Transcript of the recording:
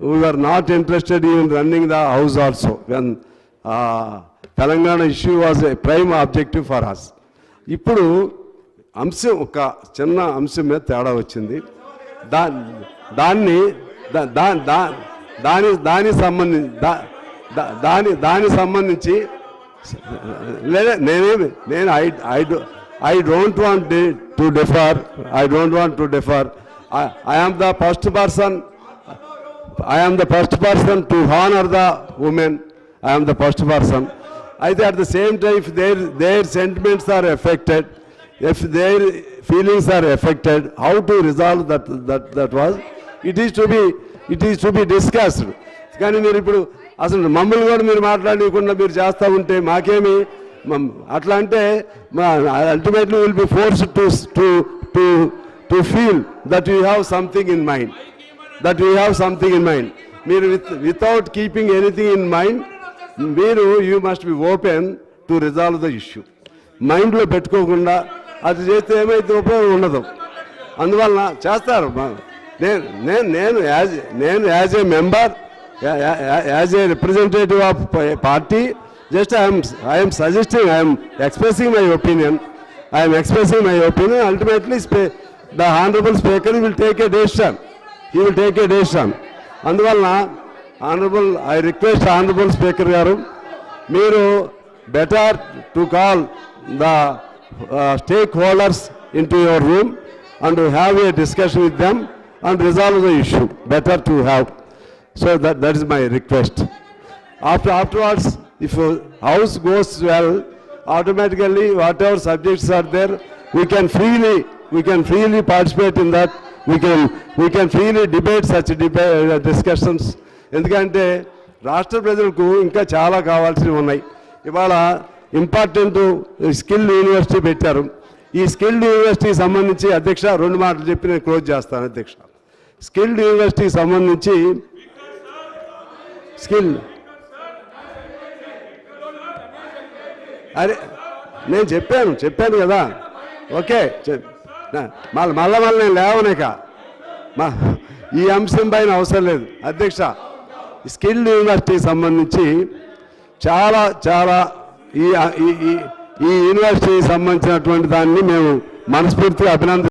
we were not interested even running the house also Telangana issue was a prime objective for objective ఇప్పుడు అంశం ఒక చిన్న అంశం మీద తేడా వచ్చింది. దా దాన్ని దా- దా- దా- దాని దాని సంబంధించి దా- దాని దాని సంబంధించి లేదా నేనేమి నేను I I I don't want to differ I don't want to differ. I am the first person I am the first person to honour the women I am the first person అయితే at the same time their their sentiments are affected if their feelings are affected how to resolve that that that was it is to be it is to be discussed కానీ మీరు ఇప్పుడు అసలు మమ్మల్ని కూడా మీరు మాట్లాడకుండా మీరు చేస్తూ ఉంటే మాకేమి? అట్లా అంటే ultimately will be force to to to feel that you have something in mind that you have something in mind మీరు with without keeping anything in mind మీరు you must be open to resolve the issue మైండ్లో పెట్టుకోకుండా అది చేస్తే ఏమైతే ఉపయోగం ఉండదు. అందువలన చేస్తారు. నేను నేను నేను యాజ్ నేను as a member as a representative of party just I'm I'm suggesting I'm expressing my opinion I'm expressing my opinion ultimately the honourable speaker will take a decision he will take a decision అందువలన honourable I request honourable speaker గారు మీరు better to call the stakeholders into your room and have a discussion with them and resolve the issue better to have so that that is my request after afterwards if uh, house goes well automatically whatever subjects are there we can freely we can freely participate in that We can we can freely debate such debate discussions ఎందుకంటే రాష్ట్ర ప్రజలకు ఇంకా చాలా కావాల్సినవి ఉన్నాయి. ఇవాళ important skill university పెట్టారు. ఈ స్కిల్డ్ యూనివర్సిటీకి సంబంధించి అధ్యక్ష రెండు మాటలు చెప్పి నేను క్లోజ్ చేస్తాను అధ్యక్ష. స్కిల్డ్ యూనివర్సిటీకి సంబంధించి స్కిల్. అరే నేను చెప్పాను చెప్పాను కదా. ఓకే చెప్- మళ్ళీ మళ్ళీ మళ్ళీ నేను లేవనేక మా ఈ అంశం పైన అవసరం లేదు. అధ్యక్ష స్కిల్ యూనివర్సిటీకి సంబంధించి చాలా చాలా ఈ ఈ ఈ- యూనివర్సిటీకి సంబంధించినటువంటి దాన్ని మేము మనస్ఫూర్తిగా అభినంది